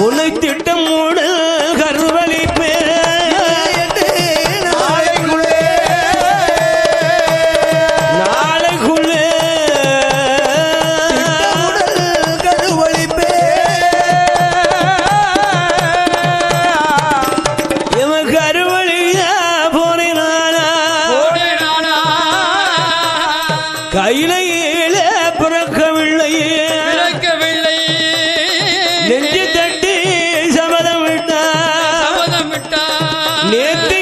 உன்னை திட்டம் மூடு கருவழிப்பே நாளைக்குள்ளே. நாளைக்குள்ளே. கருவழிப்பே இவன் கருவழியா போனேனானா கையிலேயே ¡Filete!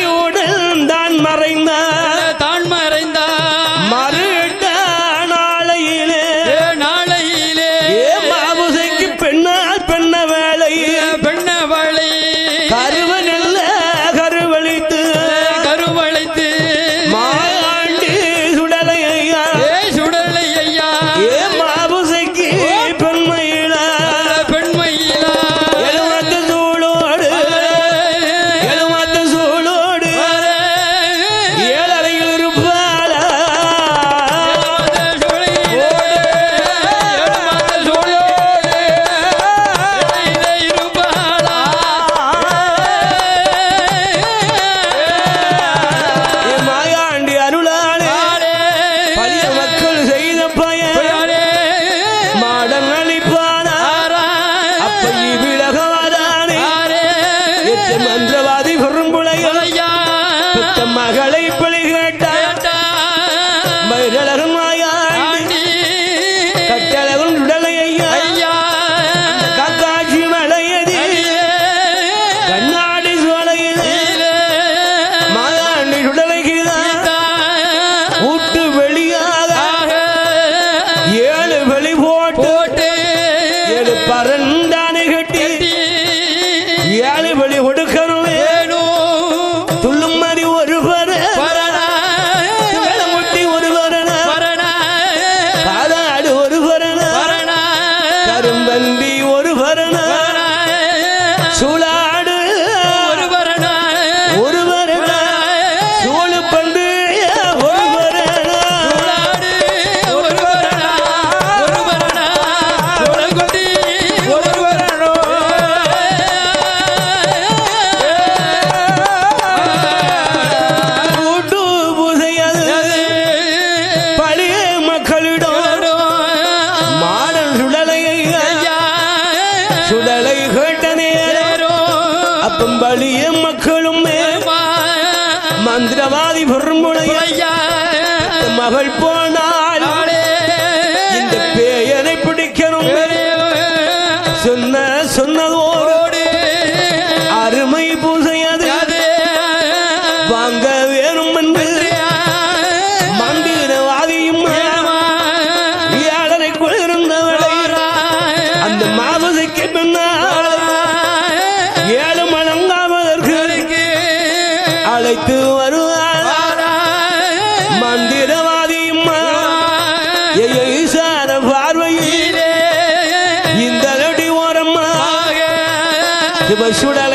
കമ്പളിയ മക്കളും മന്ത്രവാദി പൊറുമുളയ മകൾ പോണാൽ இந்த பேயனை பிடிக்கணும் சொன்ன சொன்னதோடு அருமை பூசை அழைத்து வருவார். மந்திரவாதி சார பார்வையிலே இந்த ஓரம்மா. சுட